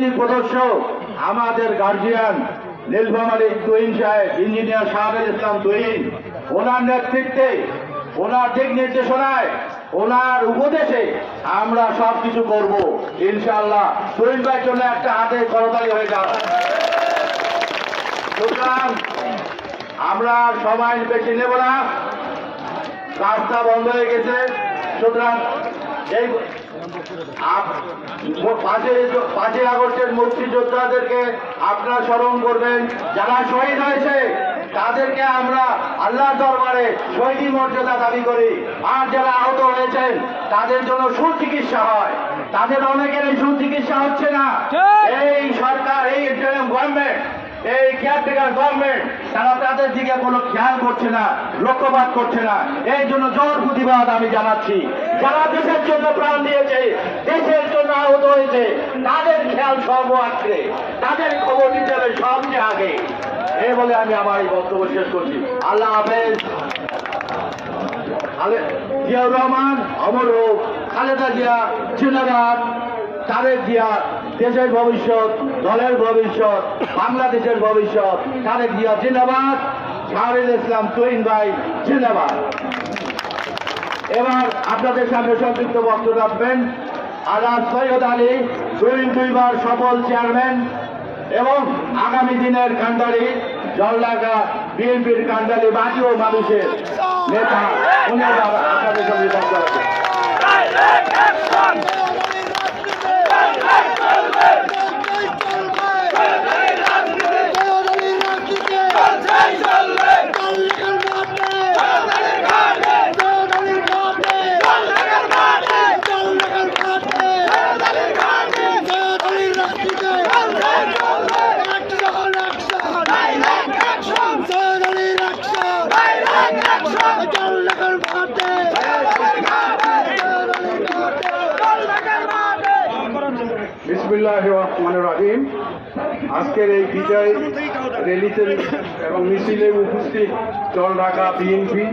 প্রদর্শক, আমাদের গার্জিয়ান নীলফামারী তুহিন সাহেব ইঞ্জিনিয়ার শাহাদুল ইসলাম তুহিন, ওনার নেতৃত্বে, ওনার দিক নির্দেশনায়, ওনার উপদেশে আমরা সব কিছু করব। ইনশাআল্লাহ, তুহিন ভাই জন্য একটা হাতে করতালি হয়ে যাবে সুতরাং আমরা সময় বেশি নেব না। রাস্তা বন্ধ হয়ে গেছে। সুতরাং এই পাঁচই আগস্টের মুক্তিযোদ্ধাদেরকে আপনারা স্মরণ করবেন যারা শহীদ হয়েছে তাদেরকে আমরা আল্লাহ দরবারে শহীদি মর্যাদা দাবি করি। আর যারা আহত হয়েছেন তাদের জন্য সুচিকিৎসা হয়। তাদের অনেকেরই সুচিকিৎসা হচ্ছে না। এই সরকার এই গভর্নমেন্ট এই কেয়ারটেকার গভর্নমেন্ট তারা তাদের দিকে কোনো খেয়াল করছে না লক্ষ্যপাত করছে না। এই জন্য জোর প্রতিবাদ আমি জানাচ্ছি। যারা দেশের জন্য প্রাণ দিয়েছে, দেশের জন্য আহত হয়েছে, তাদের খেয়াল সর্বাগ্রে তাদের খবর দিতে হবে সবচেয়ে আগে। এই বলে আমি আমার এই বক্তব্য শেষ করছি। আল্লাহ হাফেজ। জিয়াউর রহমান, অমর হোক, খালেদা জিয়া, জিন্দাবাদ। তারেক জিয়া, দেশের ভবিষ্যৎ, দলের ভবিষ্যৎ, বাংলাদেশের ভবিষ্যৎ। তারেক জিয়া, জিন্দাবাদ। শাহরুল ইসলাম, তুহিন ভাই, জিন্দাবাদ। এবার আপনাদের সামনে সংযুক্ত বক্তব্য রাখবেন আলাদ সৈয়দ আলী তুহিন দুইবার সফল চেয়ারম্যান এবং আগামী দিনের কান্ডারি জলডাকা বিএনপির কান্ডারি বাকিও মানুষের নেতা আপনাদের সঙ্গে বক্তব্য রাখবেন রহমান রাহিম আজকের এই বিজয় র্যালিতে এবং মিছিলে উপস্থিত দল ঢাকা, বিএনপি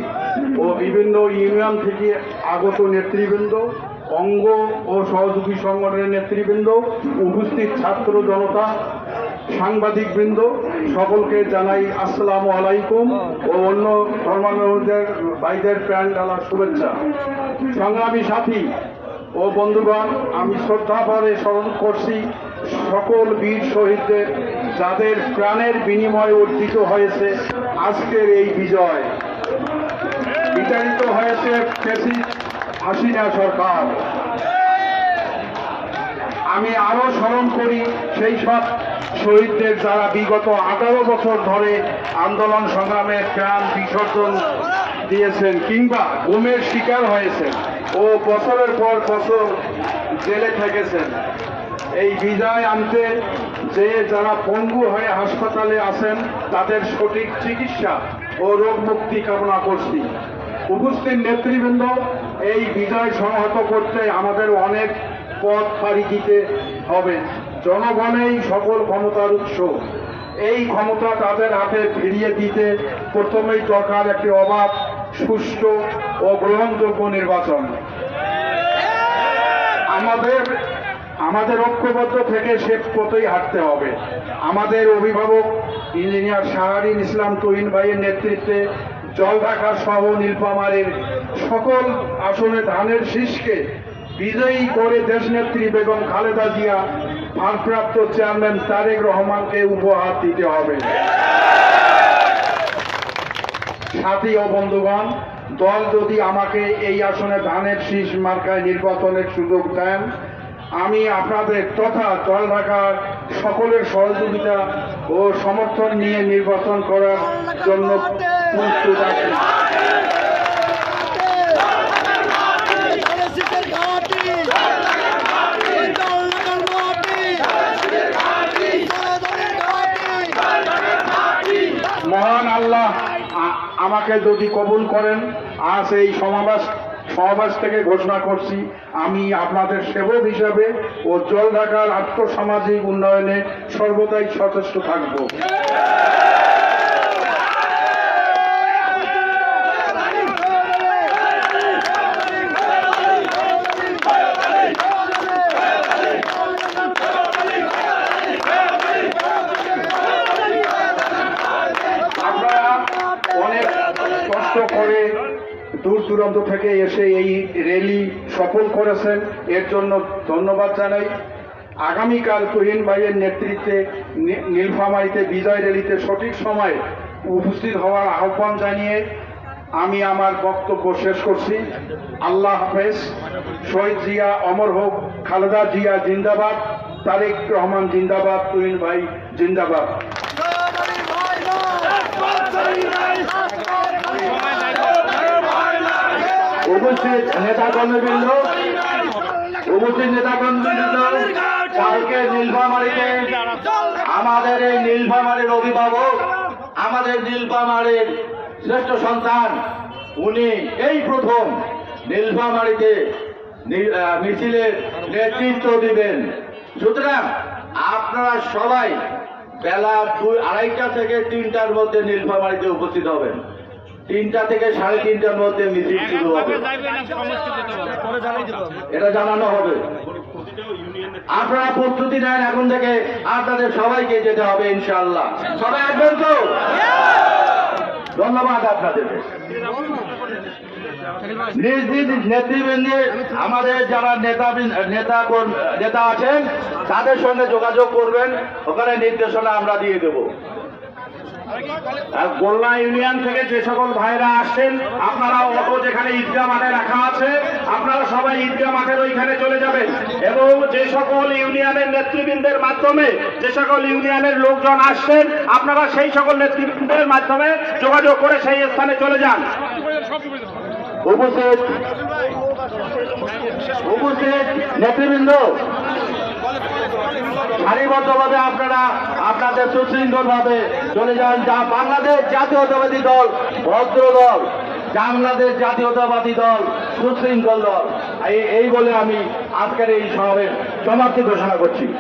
ও বিভিন্ন ইউনিয়ন থেকে আগত নেতৃবৃন্দ, অঙ্গ ও সহযোগী সংগঠনের নেতৃবৃন্দ, উপস্থিত ছাত্র জনতা, সাংবাদিকবৃন্দ, সকলকে জানাই আসসালামু আলাইকুম ও অন্য ধর্মাবলম্বীদের ভাইদের প্যান্ট ডালার শুভেচ্ছা। সংগ্রামী সাথী ও বন্ধুগণ, আমি শ্রদ্ধা ভরে স্মরণ করছি সকল বীর শহীদদের যাদের প্রাণের বিনিময়ে অর্জিত হয়েছে আজকের এই বিজয়। বিচারিত হয়েছে হাসিনা সরকার। আমি আরও স্মরণ করি, সেই সব শহীদদের যারা বিগত আঠারো বছর ধরে আন্দোলন সংগ্রামে প্রাণ বিসর্জন দিয়েছেন কিংবা গুমের শিকার হয়েছেন ও বছরের পর বছর জেলে থেকেছেন। এই বিজয় আনতে যে যারা পঙ্গু হয়ে হাসপাতালে আছেন, তাদের সঠিক চিকিৎসা ও রোগ মুক্তি কামনা করছি। উপস্থিত নেতৃবৃন্দ, এই বিজয় সংহত করতে আমাদের অনেক পথ পাড়ি দিতে হবে। জনগণেই সকল ক্ষমতার উৎস। এই ক্ষমতা তাদের হাতে ফিরিয়ে দিতে প্রথমেই দরকার একটি অবাধ, সুষ্ঠু ও গ্রহণযোগ্য নির্বাচন। আমাদের আমাদের ঐক্যবদ্ধ থেকে সে পথেই হাঁটতে হবে। আমাদের অভিভাবক ইঞ্জিনিয়ার শাহরিন ইসলাম তহিন ভাইয়ের নেতৃত্বে জলঢাকা সহ নীলফামারীর সকল আসনে ধানের শীষকে বিজয়ী করে দেশনেত্রী বেগম খালেদা জিয়া, ভারপ্রাপ্ত চেয়ারম্যান তারেক রহমানকে উপহার দিতে হবে। সাথী ও বন্ধুগণ, দল যদি আমাকে এই আসনে ধানের শীষ মার্কায় নির্বাচনের সুযোগ দেন আমি আপনাদের তথা দল ঢাকার সকলের সহযোগিতা ও সমর্থন নিয়ে নির্বাচন করার জন্য প্রস্তুত আছি। মহান আল্লাহ আমাকে যদি কবুল করেন, আজ এই সমাবেশ সমাবেশ থেকে ঘোষণা করছি, আমি আপনাদের সেবক হিসাবে ও জল ঢাকার আর্থসামাজিক উন্নয়নে সর্বদাই সচেষ্ট থাকব। দূর দূরান্ত থেকে এসে এই র্যালি সফল করেছেন। এর জন্য ধন্যবাদ জানাই। আগামীকাল তুহিন ভাইয়ের নেতৃত্বে নী- নীলফামারীতে বিজয় র্যালিতে সঠিক সময়ে উপস্থিত হওয়ার আহ্বান জানিয়ে আমি আমার বক্তব্য শেষ করছি। আল্লাহ হাফেজ। শহীদ জিয়া অমর হোক, খালেদা জিয়া জিন্দাবাদ, তারেক রহমান জিন্দাবাদ, তুহিন ভাই জিন্দাবাদ। উপস্থিত নেতা কর্মীবৃন্দ উপস্থিত নেতা কর্মীবৃন্দ কালকে নীলফামারীতে আমাদের এই নীলফামারীর অভিভাবক, আমাদের নীলফামারীর শ্রেষ্ঠ সন্তান, উনি এই প্রথম নীলফামারীতে মিছিলের নেতৃত্ব দিবেন। সুতরাং আপনারা সবাই বেলা দুই, আড়াইটা থেকে তিনটার মধ্যে নীলফামারীতে উপস্থিত হবেন। তিনটা থেকে সাড়ে তিনটার মধ্যে মিছিল শুরু হবে। এটা জানানো হবে। আপনারা প্রস্তুতি নেন এখন থেকে আপনাদের সবাইকে যেতে হবে ইনশাল্লাহ সবাই আসবেন তো? ধন্যবাদ আপনাদের। নিজ নিজ নেতৃবৃন্দে আমাদের যারা নেতা নেতা নেতা আছেন তাদের সঙ্গে যোগাযোগ করবেন। ওখানে নির্দেশনা আমরা দিয়ে দেবো। গোল্লা ইউনিয়ন থেকে যে সকল ভাইরা আসছেন আপনারা অটো যেখানে ঈদগাহ মাঠে রাখা আছে, আপনারা সবাই ঈদগাহ মাঠের ওইখানে চলে যাবেন। এবং যে সকল ইউনিয়নের নেতৃবৃন্দের মাধ্যমে, যে সকল ইউনিয়নের লোকজন আসছেন, আপনারা সেই সকল নেতৃবৃন্দের মাধ্যমে যোগাযোগ করে সেই স্থানে চলে যান। উপস্থিত। উপস্থিত নেতৃবৃন্দ। সারিবদ্ধভাবে আপনারা আপনাদের সুশৃঙ্খল ভাবে চলে যান, যা বাংলাদেশ জাতীয়তাবাদী দল ভদ্র দল বাংলাদেশ জাতীয়তাবাদী দল, সুশৃঙ্খল দল। এই- এই বলে আমি আজকের এই সমাবেশ সমাপ্তি ঘোষণা করছি।